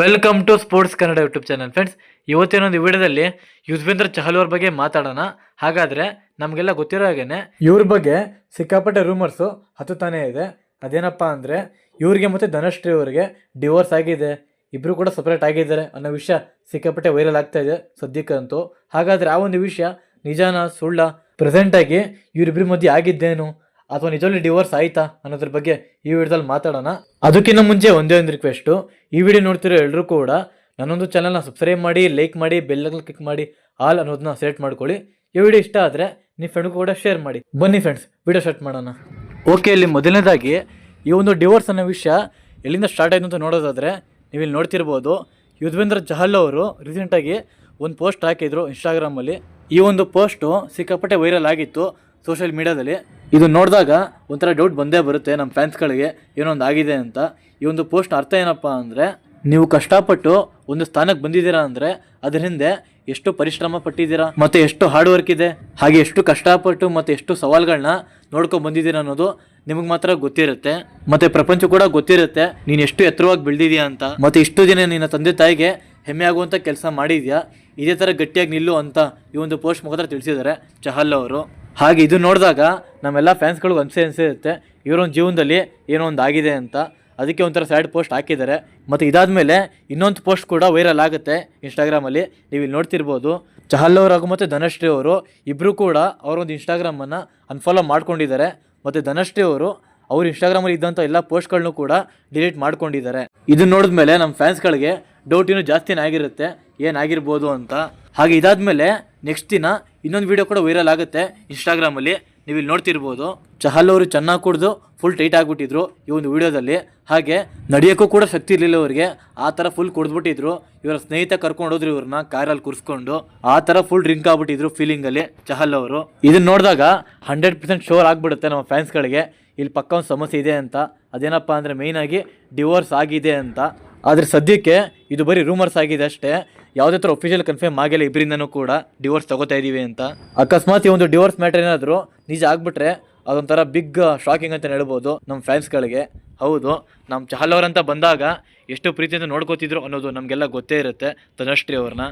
Welcome to sports Kannada YouTube channel friends ಇವತ್ತಿನ ಒಂದು ವಿಡಿಯೋದಲ್ಲಿ ಯುಜ್ವೇಂದ್ರ ಚಹಲ್ ಅವ್ರ ಬಗ್ಗೆ ಮಾತಾಡೋಣ. ಹಾಗಾದರೆ ನಮಗೆಲ್ಲ ಗೊತ್ತಿರೋ ಹಾಗೇನೆ ಇವ್ರ ಬಗ್ಗೆ ಸಿಕ್ಕಾಪಟ್ಟೆ ರೂಮರ್ಸು ಹತ್ತುತ್ತಾನೇ ಇದೆ. ಅದೇನಪ್ಪ ಅಂದರೆ ಇವ್ರಿಗೆ ಮತ್ತು ಧನಶ್ರೀ ಅವರಿಗೆ ಡಿವೋರ್ಸ್ ಆಗಿದೆ. ಇಬ್ಬರು ಕೂಡ ಸಪ್ರೇಟ್ ಆಗಿದ್ದಾರೆ ಅನ್ನೋ ವಿಷಯ ಸಿಕ್ಕಾಪಟ್ಟೆ ವೈರಲ್ ಆಗ್ತಾ ಇದೆ ಸದ್ಯಕ್ಕಂತೂ. ಹಾಗಾದರೆ ಆ ಒಂದು ವಿಷಯ ನಿಜಾನ ಸುಳ್ಳ? ಪ್ರೆಸೆಂಟಾಗಿ ಇವರಿಬ್ಬರ ಮಧ್ಯೆ ಆಗಿದ್ದೇನು? ಅಥವಾ ನಿಜವಲ್ಲಿ ಡಿವೋರ್ಸ್ ಆಯ್ತಾ ಅನ್ನೋದ್ರ ಬಗ್ಗೆ ಈ ವಿಡಿಯೋದಲ್ಲಿ ಮಾತಾಡೋಣ. ಅದಕ್ಕಿಂತ ಮುಂಚೆ ಒಂದೇ ಒಂದು ರಿಕ್ವೆಸ್ಟು ಈ ವಿಡಿಯೋ ನೋಡ್ತಿರೋ ಎಲ್ಲರೂ ಕೂಡ ನನ್ನೊಂದು ಚಾನಲ್ನ ಸಬ್ಸ್ಕ್ರೈಬ್ ಮಾಡಿ ಲೈಕ್ ಮಾಡಿ ಬೆಲ್ಲಲ್ಲಿ ಕ್ಲಿಕ್ ಮಾಡಿ ಆಲ್ ಅನ್ನೋದನ್ನ ಸೆಲೆಕ್ಟ್ ಮಾಡ್ಕೊಳ್ಳಿ. ಈ ವಿಡಿಯೋ ಇಷ್ಟ ಆದರೆ ನಿಮ್ಮ ಫ್ರೆಂಡ್ಗೂ ಕೂಡ ಶೇರ್ ಮಾಡಿ. ಬನ್ನಿ ಫ್ರೆಂಡ್ಸ್ ವಿಡಿಯೋ ಸ್ಟಾರ್ಟ್ ಮಾಡೋಣ. ಓಕೆ ಇಲ್ಲಿ ಮೊದಲನೇದಾಗಿ ಈ ಒಂದು ಡಿವೋರ್ಸ್ ಅನ್ನೋ ವಿಷಯ ಎಲ್ಲಿಂದ ಸ್ಟಾರ್ಟ್ ಆಯಿತು ಅಂತ ನೋಡೋದಾದರೆ ನೀವು ಇಲ್ಲಿ ನೋಡ್ತಿರ್ಬೋದು, ಯುದ್ವೇಂದ್ರ ಚಹಲ್ ಅವರು ರೀಸೆಂಟಾಗಿ ಒಂದು ಪೋಸ್ಟ್ ಹಾಕಿದ್ರು ಇನ್ಸ್ಟಾಗ್ರಾಮಲ್ಲಿ ಈ ಒಂದು ಪೋಸ್ಟು ಸಿಕ್ಕಾಪಟ್ಟೆ ವೈರಲ್ ಆಗಿತ್ತು. ಸೋಷಿಯಲ್ ಮೀಡಿಯಾದಲ್ಲಿ ಇದು ನೋಡಿದಾಗ ಒಂಥರ ಡೌಟ್ ಬಂದೇ ಬರುತ್ತೆ ನಮ್ಮ ಫ್ಯಾನ್ಸ್ಗಳಿಗೆ ಏನೊಂದು ಆಗಿದೆ ಅಂತ. ಈ ಒಂದು ಪೋಸ್ಟ್ ಅರ್ಥ ಏನಪ್ಪ ಅಂದರೆ, ನೀವು ಕಷ್ಟಪಟ್ಟು ಒಂದು ಸ್ಥಾನಕ್ಕೆ ಬಂದಿದ್ದೀರಾ ಅಂದರೆ, ಅದ್ರ ಹಿಂದೆ ಎಷ್ಟು ಪರಿಶ್ರಮ ಪಟ್ಟಿದ್ದೀರಾ, ಮತ್ತು ಎಷ್ಟು ಹಾರ್ಡ್ ವರ್ಕ್ ಇದೆ, ಹಾಗೆ ಎಷ್ಟು ಕಷ್ಟಪಟ್ಟು ಮತ್ತು ಎಷ್ಟು ಸವಾಲುಗಳನ್ನ ನೋಡ್ಕೊಂಡು ಬಂದಿದ್ದೀರಾ ಅನ್ನೋದು ನಿಮಗೆ ಮಾತ್ರ ಗೊತ್ತಿರುತ್ತೆ. ಮತ್ತು ಪ್ರಪಂಚ ಕೂಡ ಗೊತ್ತಿರುತ್ತೆ, ನೀನು ಎಷ್ಟು ಎತ್ತರವಾಗಿ ಬೆಳೆದಿದ್ಯಾ ಅಂತ. ಮತ್ತೆ ಇಷ್ಟು ದಿನ ನಿನ್ನ ತಂದೆ ತಾಯಿಗೆ ಹೆಮ್ಮೆ ಆಗುವಂಥ ಕೆಲಸ ಮಾಡಿದ್ಯಾ, ಇದೇ ಥರ ಗಟ್ಟಿಯಾಗಿ ನಿಲ್ಲು ಅಂತ ಈ ಒಂದು ಪೋಸ್ಟ್ ಮುಖಾಂತರ ತಿಳಿಸಿದ್ದಾರೆ ಚಹಲ್ ಅವರು. ಹಾಗೆ ಇದು ನೋಡಿದಾಗ ನಮ್ಮೆಲ್ಲ ಫ್ಯಾನ್ಸ್ಗಳಿಗೂ ಅನಿಸೇ ಅನಿಸಿರುತ್ತೆ, ಇವರೊಂದು ಜೀವನದಲ್ಲಿ ಏನೋ ಒಂದು ಆಗಿದೆ ಅಂತ. ಅದಕ್ಕೆ ಒಂಥರ ಸ್ಯಾಡ್ ಪೋಸ್ಟ್ ಹಾಕಿದ್ದಾರೆ. ಮತ್ತು ಇದಾದಮೇಲೆ ಇನ್ನೊಂದು ಪೋಸ್ಟ್ ಕೂಡ ವೈರಲ್ ಆಗುತ್ತೆ ಇನ್ಸ್ಟಾಗ್ರಾಮಲ್ಲಿ. ನೀವು ಇಲ್ಲಿ ನೋಡ್ತಿರ್ಬೋದು. ಚಹಲ್ ಅವರು ಹಾಗೂ ಮತ್ತು ಧನಶ್ರೀ ಅವರು ಇಬ್ಬರು ಕೂಡ ಅವರೊಂದು ಇನ್ಸ್ಟಾಗ್ರಾಮನ್ನು ಅನ್ಫಾಲೋ ಮಾಡ್ಕೊಂಡಿದ್ದಾರೆ. ಮತ್ತು ಧನಶ್ರೀ ಅವರು ಅವ್ರ ಇನ್ಸ್ಟಾಗ್ರಾಮಲ್ಲಿ ಇದ್ದಂಥ ಎಲ್ಲ ಪೋಸ್ಟ್ಗಳನ್ನು ಕೂಡ ಡಿಲೀಟ್ ಮಾಡ್ಕೊಂಡಿದ್ದಾರೆ. ಇದು ನೋಡಿದ್ಮೇಲೆ ನಮ್ಮ ಫ್ಯಾನ್ಸ್ಗಳಿಗೆ ಡೌಟ್ ಇನ್ನೂ ಜಾಸ್ತಿನೇ ಆಗಿರುತ್ತೆ. ಏನಾಗಿರ್ಬೋದು ಅಂತ. ಹಾಗೆ ಇದಾದ್ಮೇಲೆ ನೆಕ್ಸ್ಟ್ ದಿನ ಇನ್ನೊಂದು ವಿಡಿಯೋ ಕೂಡ ವೈರಲ್ ಆಗುತ್ತೆ ಇನ್ಸ್ಟಾಗ್ರಾಮಲ್ಲಿ ನೀವು ಇಲ್ಲಿ ನೋಡ್ತಿರ್ಬೋದು. ಚಹಲ್ ಅವರು ಚೆನ್ನಾಗಿ ಕುಡಿದು ಫುಲ್ ಟೈಟ್ ಆಗಿಬಿಟ್ಟಿದ್ರು ಈ ಒಂದು ವಿಡಿಯೋದಲ್ಲಿ. ಹಾಗೆ ನಡೆಯೋಕ್ಕೂ ಕೂಡ ಶಕ್ತಿ ಇರಲಿಲ್ಲ ಅವರಿಗೆ. ಆ ಥರ ಫುಲ್ ಕುಡಿದ್ಬಿಟ್ಟಿದ್ರು. ಇವರ ಸ್ನೇಹಿತ ಕರ್ಕೊಂಡು ಹೋದ್ರು ಇವ್ರನ್ನ ಕಾರಲ್ಲಿ ಕುರ್ಸ್ಕೊಂಡು. ಆ ಥರ ಫುಲ್ ಡ್ರಿಂಕ್ ಆಗ್ಬಿಟ್ಟಿದ್ರು ಫೀಲಿಂಗಲ್ಲಿ ಚಹಲ್ ಅವರು ಇದನ್ನ ನೋಡಿದಾಗ ಹಂಡ್ರೆಡ್ ಪರ್ಸೆಂಟ್ ಶೋರ್ ಆಗಿಬಿಡುತ್ತೆ ನಮ್ಮ ಫ್ಯಾನ್ಸ್ಗಳಿಗೆ. ಇಲ್ಲಿ ಪಕ್ಕ ಒಂದು ಸಮಸ್ಯೆ ಇದೆ ಅಂತ. ಅದೇನಪ್ಪ ಅಂದರೆ ಮೇಯ್ನಾಗಿ ಡಿವೋರ್ಸ್ ಆಗಿದೆ ಅಂತ. ಆದರೆ ಸದ್ಯಕ್ಕೆ ಇದು ಬರೀ ರೂಮರ್ಸ್ ಆಗಿದೆ ಅಷ್ಟೇ. ಯಾವುದೇ ಥರ ಒಫಿಷಿಯಲ್ ಕನ್ಫರ್ಮ್ ಆಗಿಲ್ಲ ಇಬ್ಬರಿಂದನೂ ಕೂಡ ಡಿವೋರ್ಸ್ ತಗೋತಾ ಇದ್ದೀವಿ ಅಂತ. ಅಕಸ್ಮಾತ್ ಈ ಒಂದು ಡಿವೋರ್ಸ್ ಮ್ಯಾಟರ್ ಏನಾದರೂ ನಿಜ ಆಗಿಬಿಟ್ರೆ ಅದೊಂಥರ ಬಿಗ್ ಶಾಕಿಂಗ್ ಅಂತ ಹೇಳ್ಬೋದು ನಮ್ಮ ಫ್ಯಾನ್ಸ್ಗಳಿಗೆ ಹೌದು, ನಮ್ಮ ಚಹಲ್ ಅವರಂತ ಬಂದಾಗ ಎಷ್ಟು ಪ್ರೀತಿಯಿಂದ ನೋಡ್ಕೋತಿದ್ರು ಅನ್ನೋದು ನಮಗೆಲ್ಲ ಗೊತ್ತೇ ಇರುತ್ತೆ ಧನಶ್ರೀ ಅವ್ರನ್ನ.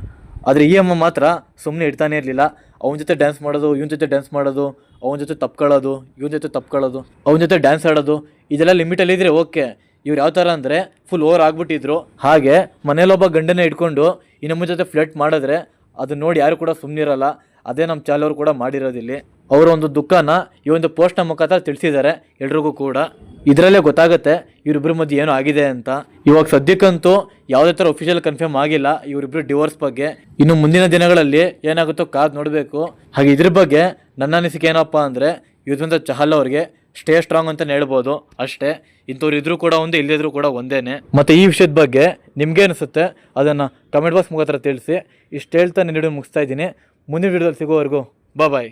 ಆದರೆ ಈ ಅಮ್ಮ ಮಾತ್ರ ಸುಮ್ಮನೆ ಇಡ್ತಾನೆ ಇರಲಿಲ್ಲ. ಅವನ ಜೊತೆ ಡ್ಯಾನ್ಸ್ ಮಾಡೋದು, ಇವನ ಜೊತೆ ಡ್ಯಾನ್ಸ್ ಮಾಡೋದು, ಅವನ ಜೊತೆ ತಪ್ಕೊಳ್ಳೋದು, ಇವನ ಜೊತೆ ತಪ್ಕೊಳ್ಳೋದು, ಅವನ ಜೊತೆ ಡ್ಯಾನ್ಸ್ ಆಡೋದು, ಇದೆಲ್ಲ ಲಿಮಿಟಲ್ಲಿದ್ದರೆ ಓಕೆ ಇವ್ರು ಯಾವ ಥರ ಅಂದರೆ ಫುಲ್ ಓವರ್ ಆಗಿಬಿಟ್ಟಿದ್ರು. ಹಾಗೆ ಮನೇಲೊಬ್ಬ ಗಂಡನೇ ಇಟ್ಕೊಂಡು ಇನ್ನೊಬ್ಬ ಜೊತೆ ಫ್ಲಟ್ ಮಾಡಿದ್ರೆ ಅದನ್ನ ನೋಡಿ ಯಾರು ಕೂಡ ಸುಮ್ಮನಿರಲ್ಲ ಅದೇ ನಮ್ಮ ಚಾಲವರು ಕೂಡ ಮಾಡಿರೋದಿಲ್ಲಿ ಅವರ ಒಂದು ದುಃಖನ ಈ ಒಂದು ಪೋಸ್ಟ್ನ ಮುಖಾಂತರ ತಿಳಿಸಿದ್ದಾರೆ ಎಲ್ರಿಗೂ ಕೂಡ. ಇದರಲ್ಲೇ ಗೊತ್ತಾಗುತ್ತೆ ಇವರಿಬ್ಬರ ಮಧ್ಯೆ ಏನೂ ಆಗಿದೆ ಅಂತ. ಇವಾಗ ಸದ್ಯಕ್ಕಂತೂ ಯಾವುದೇ ಥರ ಒಫಿಷಿಯಲ್ ಕನ್ಫರ್ಮ್ ಆಗಿಲ್ಲ ಇವರಿಬ್ಬರು ಡಿವೋರ್ಸ್ ಬಗ್ಗೆ. ಇನ್ನು ಮುಂದಿನ ದಿನಗಳಲ್ಲಿ ಏನಾಗುತ್ತೋ ಕಾದು ನೋಡಬೇಕು. ಹಾಗೆ ಇದ್ರ ಬಗ್ಗೆ ನನ್ನ ಅನಿಸಿಕೆ ಏನಪ್ಪ ಅಂದರೆ ಯುದ್ಧಂತ ಚಹಲ್ ಅವ್ರಿಗೆ ಸ್ಟೇ ಸ್ಟ್ರಾಂಗ್ ಅಂತಲೇ ಹೇಳ್ಬೋದು. ಅಷ್ಟೇ, ಇಂಥವ್ರು ಕೂಡ ಒಂದೇ ಇಲ್ಲದಿದ್ರು ಕೂಡ ಒಂದೇನೆ. ಮತ್ತು ಈ ವಿಷಯದ ಬಗ್ಗೆ ನಿಮಗೆ ಅನಿಸುತ್ತೆ, ಅದನ್ನು ಕಮೆಂಟ್ ಬಾಕ್ಸ್ ಮುಖಾಂತರ ತಿಳಿಸಿ. ಇಷ್ಟು ಹೇಳ್ತಾ ನಿನ್ನ ವಿಡಿಯೋ ಮುಗಿಸ್ತಾ ಇದ್ದೀನಿ. ಮುಂದಿನ ವಿಡಿಯೋದಲ್ಲಿ ಸಿಗೋವರೆಗೂ ಬಾಯ್